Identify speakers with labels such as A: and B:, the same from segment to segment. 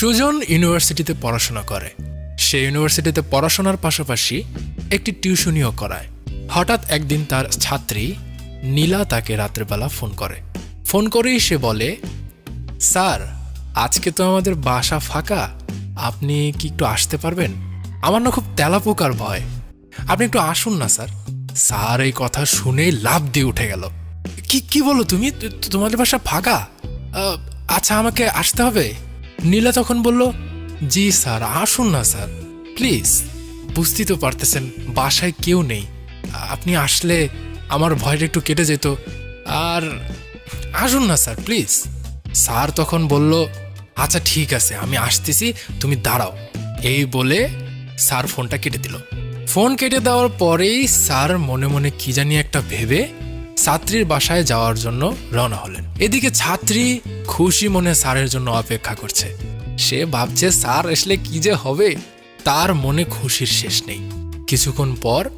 A: সুজন ইউনিভার্সিটিতে পড়াশোনা করে। সে ইউনিভার্সিটিতে পড়াশোনার পাশাপাশি একটি টিউশনিও করায়। হঠাৎ একদিন তার ছাত্রী নীলা তাকে রাত্রেবেলা ফোন করে। ফোন করেই সে বলে, স্যার, আজকে তো আমাদের বাসা ফাঁকা। আপনি কি একটু আসতে পারবেন? আমার না খুব তেলাপোকার ভয়। আপনি একটু আসুন না, স্যার। স্যার এই কথা শুনেই লাভ দিয়ে উঠে গেল। কি কি বলো তুমি? তোমাদের বাসা ফাঁকা? আচ্ছা আমাকে আসতে হবে? নীলা তখন বলল, জি স্যার, আসুন না স্যার, প্লিজ। বুঝতেই তো পারতেছেন, বাসায় কেউ নেই। আপনি আসলে আমার ভয়টা একটু কেটে যেত। আর আসুন না স্যার, প্লিজ। স্যার তখন বলল আচ্ছা ঠিক আছে, আমি আসতেছি, তুমি দাঁড়াও। এই বলে স্যার ফোনটা কেটে দিল। ফোন কেটে দেওয়ার পরেই স্যার মনে মনে কি জানি একটা ভেবে ছাত্রীর বাসায় যাওয়ার জন্য রওনা হলেন। এদিকে ছাত্রী খুশি মনে স্যারের জন্য অপেক্ষা করছে। সে ভাবছে, স্যার, আসলে কি যে হবে? তার মনে খুশির শেষ নেই। কিছুক্ষণ পর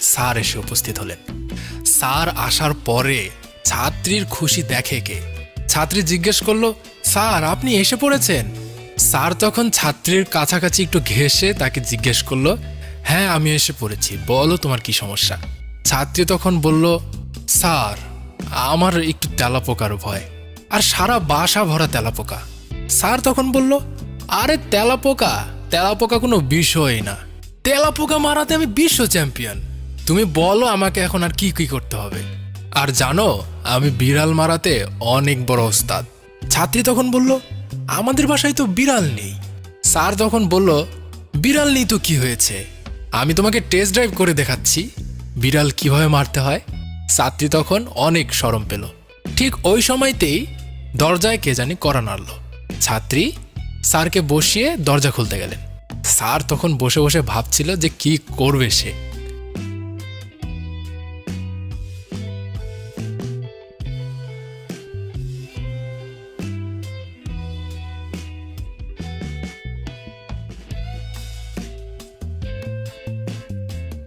A: স্যার এসে উপস্থিত হলেন। স্যার আসার পরে ছাত্রীর খুশি দেখে কে? ছাত্রী জিজ্ঞেস করল, স্যার, আপনি এসে পড়েছেন? স্যার তখন ছাত্রীর কাছাকাছি একটু ঘেসে তাকে জিজ্ঞেস করল হ্যাঁ আমি এসে পড়েছি। বলো তোমার কি সমস্যা? ছাত্রী তখন বলল স্যার, আমার একটু তেলাপোকার ভয়। আর সারা বাসা ভরা তেলাপোকা। স্যার তখন বলল, আরে তেলাপোকা তেলাপোকা কোনো বিষয়ই না। তেলাপোকা মারাতে আমি বিশ্ব চ্যাম্পিয়ন। তুমি বলো আমাকে এখন আর কি কি করতে হবে। আর জানো, আমি বিড়াল মারাতে অনেক বড় ওস্তাদ। ছাত্রী তখন বলল, আমাদের বাসায় তো বিড়াল নেই। স্যার তখন বলল, বিড়াল নেই তো কি হয়েছে? আমি তোমাকে টেস্ট ড্রাইভ করে দেখাচ্ছি। বিড়াল কীভাবে মারতে হয়? ছাত্রী তখন অনেক সরম পেল। ঠিক ওই সময়তেই দরজায় কে জানি করা নাড়ল। ছাত্রী স্যারকে বসিয়ে দরজা খুলতে গেলেন। স্যার তখন বসে বসে ভাবছিল যে কি করবে সে।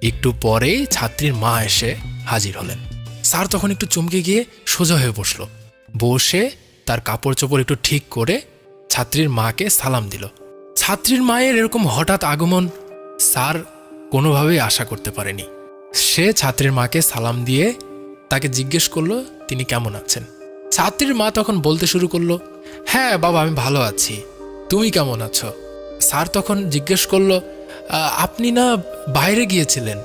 A: একটু পরেই ছাত্রীর মা এসে হাজির হলেন। স্যার তখন একটু চমকে গিয়ে সোজা হয়ে বসল। বসে তার কাপড় চোপড় একটু ঠিক করে ছাত্রীর মাকে সালাম দিল। ছাত্রীর মায়ের এরকম হঠাৎ আগমন স্যার কোনোভাবেই আশা করতে পারেনি। সে ছাত্রীর মাকে সালাম দিয়ে তাকে জিজ্ঞেস করল, তিনি কেমন আছেন? ছাত্রীর মা তখন বলতে শুরু করল হ্যাঁ বাবা, আমি ভালো আছি। তুমি কেমন আছো? স্যার তখন জিজ্ঞেস করল আপনি না বাইরে গিয়েছিলেন?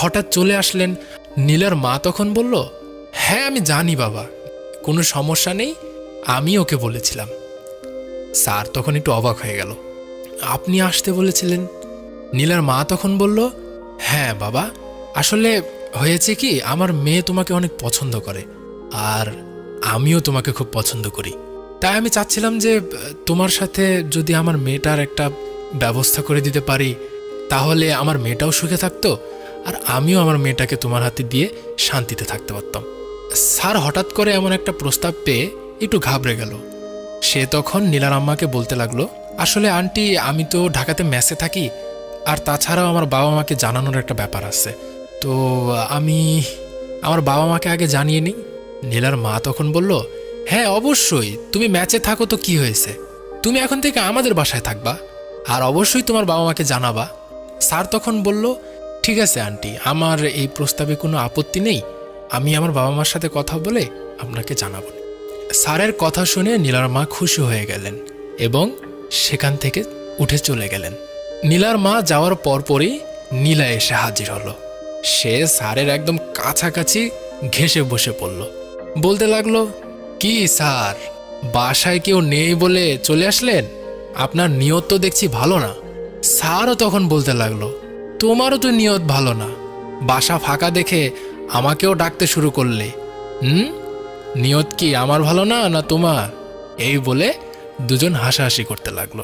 A: হঠাৎ চলে আসলেন নীলার মা তখন বলল হ্যাঁ আমি জানি বাবা। কোনো সমস্যা নেই, আমি ওকে বলেছিলাম। স্যার তখন একটু অবাক হয়ে গেল। আপনি আসতে বলেছিলেন? নীলার মা তখন বলল হ্যাঁ বাবা, আসলে হয়েছে কি, আমার মেয়ে তোমাকে অনেক পছন্দ করে, আর আমিও তোমাকে খুব পছন্দ করি। তাই আমি চাচ্ছিলাম যে, তোমার সাথে যদি আমার মেয়েটার একটা ব্যবস্থা করে দিতে পারি, তাহলে আমার মেয়েটাও সুখে থাকতো আর আমিও আমার মেয়েটাকে তোমার হাতে দিয়ে শান্তিতে থাকতে পারতাম। স্যার হঠাৎ করে এমন একটা প্রস্তাব পেয়ে একটু ঘাবড়ে গেল। সে তখন নীলার আম্মাকে বলতে লাগল, আসলে আন্টি, আমি তো ঢাকাতে মেসে থাকি, আর তাছাড়াও আমার বাবা মাকে জানানোর একটা ব্যাপার আছে। তো আমি, আমার বাবা মাকে আগে জানিয়ে নিই? নীলার মা তখন বলল হ্যাঁ অবশ্যই। তুমি ম্যাচে থাকো তো কি হয়েছে? তুমি এখন থেকে আমাদের বাসায় থাকবা, আর অবশ্যই তোমার বাবা মাকে জানাবা। স্যার তখন বলল ঠিক আছে, আন্টি, আমার এই প্রস্তাবে কোনো আপত্তি নেই। আমি আমার বাবা মার সাথে কথা বলে আপনাকে জানাব। স্যারের কথা শুনে নীলার মা খুশি হয়ে গেলেন এবং সেখান থেকে উঠে চলে গেলেন। নীলার মা যাওয়ার পরপরই নীলা এসে হাজির হলো। সে স্যারের একদম কাছাকাছি ঘেসে বসে পড়ল। বলতে লাগল, কি স্যার, বাসায় কেউ নেই বলে চলে আসলেন? আপনার নিয়ত তো দেখছি ভালো না। স্যারও তখন বলতে লাগল তোমারও তো নিয়ত ভালো না। বাসা ফাঁকা দেখে আমাকেও ডাকতে শুরু করলে। হুম? নিয়ত কি আমার ভালো না না তোমার? এই বলে দুজন হাসাহাসি করতে লাগল।